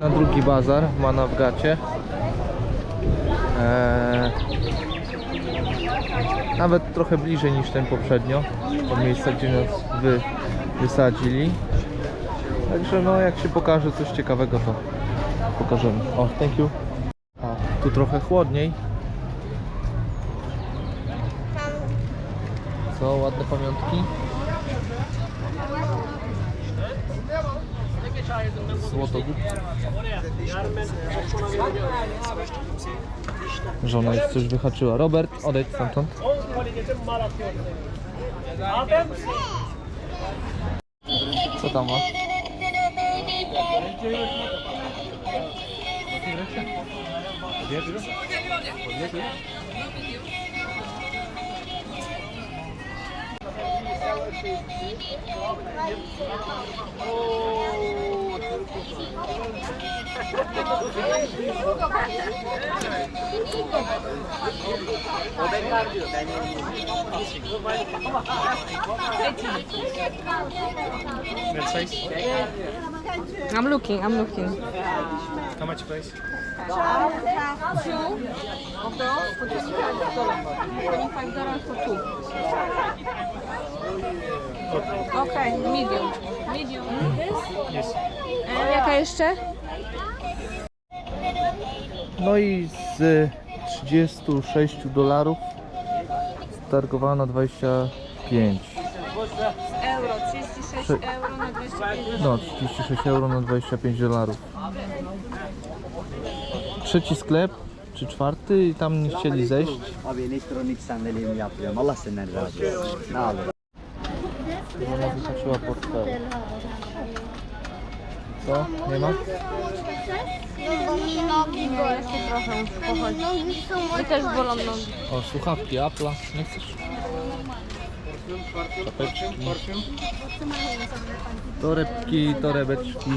Na drugi bazar w Manawgacie. Eee, nawet trochę bliżej niż ten poprzednio, od miejsca gdzie nas wy, wysadzili. Także no jak się pokaże coś ciekawego to pokażemy. O, thank you. Tu trochę chłodniej. Co, ładne pamiątki? Złotogubców. Żona już coś wyhaczyła. Robert, odejdź stamtąd. Co tam I'm looking, I'm looking. How much price? Two of those for $25 $25 for two. Okay, medium. Medium. Yes. Jaka jeszcze? No i z 36 dolarów stargowano 25. Euro, 36 Czy- euro na 25 No, 36 euro na 25 dolarów. Trzeci sklep, czy czwarty i tam nie chcieli zejść. Abi elektronik sandalyemi yapıyorum. Allah senden razı olsun. Ne olur. Ona wyhaczyła portfel. Co? Nie ma? No bo mi nogi bolą. Trochę pochodzi. Nogi są Mi też bolą nogi. O, słuchawki Apple'a. Nie chcesz? Czapeczki. Torebki, torebeczki.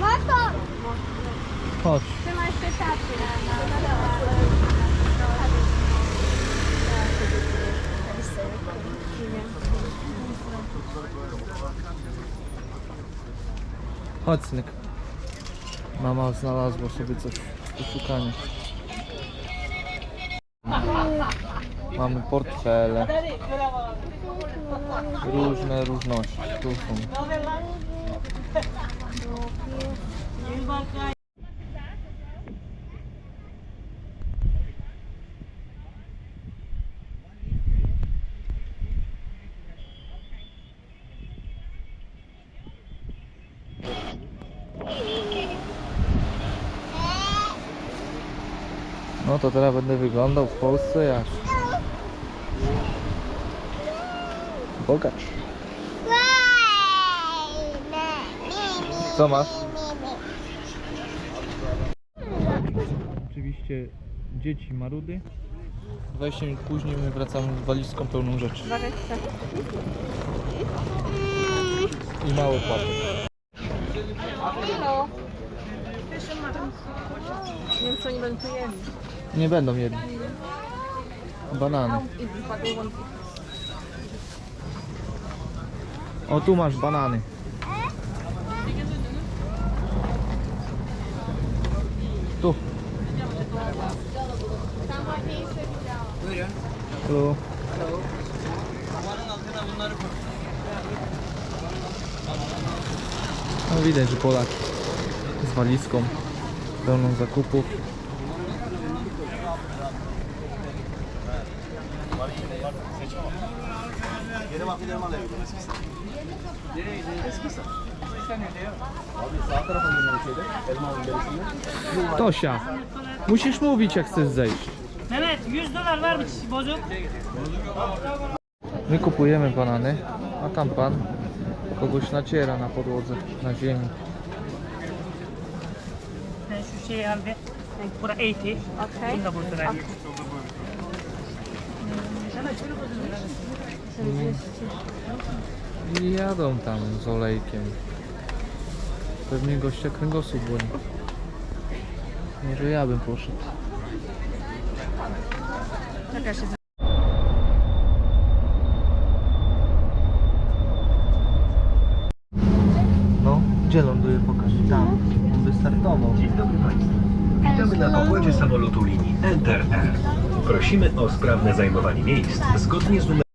Mato! Chodź. Trzymaj się taty. Chodź, synek. Mama znalazła sobie coś do szukania. Mamy portfele. Różne różności. Tu są. No to teraz będę wyglądał w Polsce jak bogacz. Co masz? Oczywiście dzieci marudy. 20 minut później my wracamy z walizką pełną rzeczy. I mały płatek. Hello. Nie wiem, czy oni będą tu jedli. Nie będą jedli. Banany. O tu masz banany. Tu. Tu. No widać, że Polak z walizką pełną zakupów. Tosia, musisz mówić jak chcesz zejść. Mehmet 100 dolar var mı bozuk? My kupujemy banany, a tam pan kogoś naciera na podłodze, na ziemi. Ben şu şeyi al bir. Bura 80. Okej. Bunu da burada i jadą tam z olejkiem. Pewnie gościa kręgosłup boli. Może ja bym poszedł. No, gdzie ląduje pokaż? Tam. Wystartował. Dzień dobry Państwu. Witamy na pokładzie samolotu linii Enter Air. Prosimy o sprawne zajmowanie miejsc zgodnie z numerem